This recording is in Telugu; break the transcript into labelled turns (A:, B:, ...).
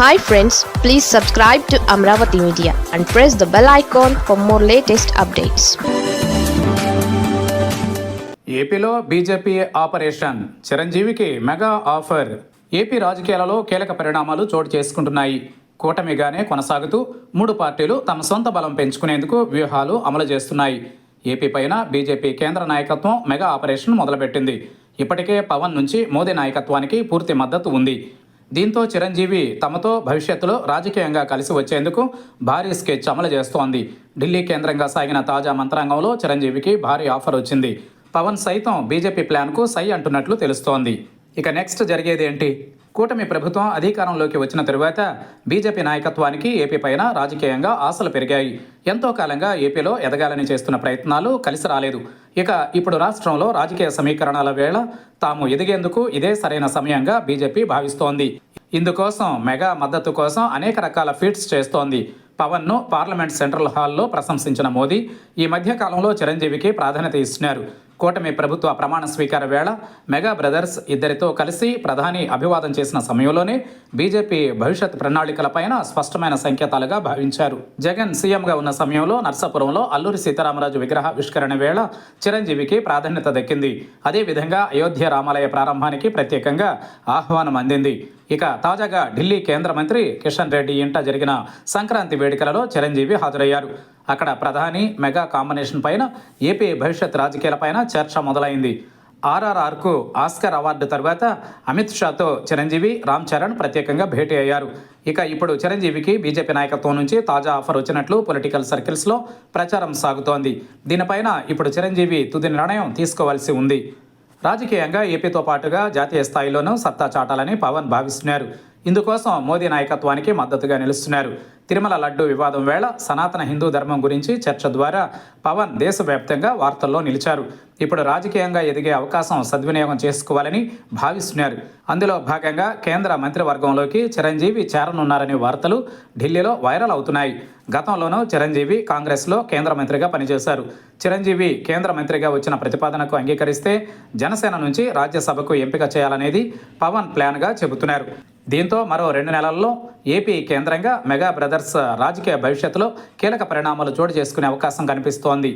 A: Hi friends please subscribe to Amaravati media and press the bell icon for more latest updates
B: ఏపీలో బీజేపీ ఆపరేషన్. చిరంజీవికి మెగా ఆఫర్. ఏపీ రాజకీయాలలో కీలక పరిణామాలు చోటు చేసుకుంటున్నాయి. కూటమిగానే కొనసాగుతూ మూడు పార్టీలు తమ సొంత బలం పెంచుకునేందుకు వ్యూహాలు అమలు చేస్తున్నాయి. ఏపీ పైన బీజేపీ కేంద్ర నాయకత్వం మెగా ఆపరేషన్ మొదలుపెట్టింది. ఇప్పటికే పవన్ నుంచి మోదీ నాయకత్వానికి పూర్తి మద్దతు ఉంది. దీంతో చిరంజీవి తమతో భవిష్యత్తులో రాజకీయంగా కలిసి వచ్చేందుకు భారీ స్కెచ్ అమలు చేస్తోంది. ఢిల్లీ కేంద్రంగా సాగిన తాజా మంత్రాంగంలో చిరంజీవికి భారీ ఆఫర్ వచ్చింది. పవన్ సైతం బీజేపీ ప్లాన్కు సై అంటున్నట్లు తెలుస్తోంది. ఇక నెక్స్ట్ జరిగేది ఏంటి? కూటమి ప్రభుత్వం అధికారంలోకి వచ్చిన తరువాత బీజేపీ నాయకత్వానికి ఏపీ పైన రాజకీయంగా ఆశలు పెరిగాయి. ఎంతో కాలంగా ఏపీలో ఎదగాలని చేస్తున్న ప్రయత్నాలు కలిసి రాలేదు. ఇక ఇప్పుడు రాష్ట్రంలో రాజకీయ సమీకరణాల వేళ తాము ఎదిగేందుకు ఇదే సరైన సమయంగా బీజేపీ భావిస్తోంది. ఇందుకోసం మెగా మద్దతు కోసం అనేక రకాల ఫీట్స్ చేస్తోంది. పవన్ను పార్లమెంట్ సెంట్రల్ హాల్లో ప్రశంసించిన మోదీ ఈ మధ్యకాలంలో చిరంజీవికి ప్రాధాన్యత ఇస్తున్నారు. కూటమి ప్రభుత్వ ప్రమాణ స్వీకార వేళ మెగా బ్రదర్స్ ఇద్దరితో కలిసి ప్రధాని అభివాదం చేసిన సమయంలోనే బీజేపీ భవిష్యత్ ప్రణాళికలపైన స్పష్టమైన సంకేతాలుగా భావించారు. జగన్ సీఎంగా ఉన్న సమయంలో నర్సాపురంలో అల్లూరి సీతారామరాజు విగ్రహావిష్కరణ వేళ చిరంజీవికి ప్రాధాన్యత దక్కింది. అదేవిధంగా అయోధ్య రామాలయ ప్రారంభానికి ప్రత్యేకంగా ఆహ్వానం అందింది. ఇక తాజాగా ఢిల్లీ కేంద్ర మంత్రి కిషన్ రెడ్డి ఇంట జరిగిన సంక్రాంతి వేడుకలలో చిరంజీవి హాజరయ్యారు. అక్కడ ప్రధాని మెగా కాంబినేషన్ పైన ఏపీ భవిష్యత్ రాజకీయాలపైన చర్చ మొదలైంది. ఆర్ఆర్ఆర్కు ఆస్కర్ అవార్డు తర్వాత అమిత్ షాతో చిరంజీవి రామ్ చరణ్ ప్రత్యేకంగా భేటీ అయ్యారు. ఇక ఇప్పుడు చిరంజీవికి బీజేపీ నాయకత్వం నుంచి తాజా ఆఫర్ వచ్చినట్లు పొలిటికల్ సర్కిల్స్లో ప్రచారం సాగుతోంది. దీనిపైన ఇప్పుడు చిరంజీవి తుది నిర్ణయం తీసుకోవాల్సి ఉంది. రాజకీయంగా ఏపీతో పాటుగా జాతీయ స్థాయిలోనూ సత్తా చాటాలని పవన్ భావిస్తున్నారు. ఇందుకోసం మోదీ నాయకత్వానికి మద్దతుగా నిలుస్తున్నారు. తిరుమల లడ్డు వివాదం వేళ సనాతన హిందూ ధర్మం గురించి చర్చ ద్వారా పవన్ దేశవ్యాప్తంగా వార్తల్లో నిలిచారు. ఇప్పుడు రాజకీయంగా ఎదిగే అవకాశం సద్వినియోగం చేసుకోవాలని భావిస్తున్నారు. అందులో భాగంగా కేంద్ర మంత్రివర్గంలోకి చిరంజీవి చేరనున్నారనే వార్తలు ఢిల్లీలో వైరల్ అవుతున్నాయి. గతంలోనూ చిరంజీవి కాంగ్రెస్లో కేంద్ర మంత్రిగా పనిచేశారు. చిరంజీవి కేంద్ర మంత్రిగా వచ్చిన ప్రతిపాదనకు అంగీకరిస్తే జనసేన నుంచి రాజ్యసభకు ఎంపిక చేయాలనేది పవన్ ప్లాన్గా చెబుతున్నారు. దీంతో మరో రెండు నెలల్లో ఏపీ కేంద్రంగా మెగా బ్రదర్స్ రాజకీయ భవిష్యత్తులో కీలక పరిణామాలు చోటు చేసుకునే అవకాశం కనిపిస్తోంది.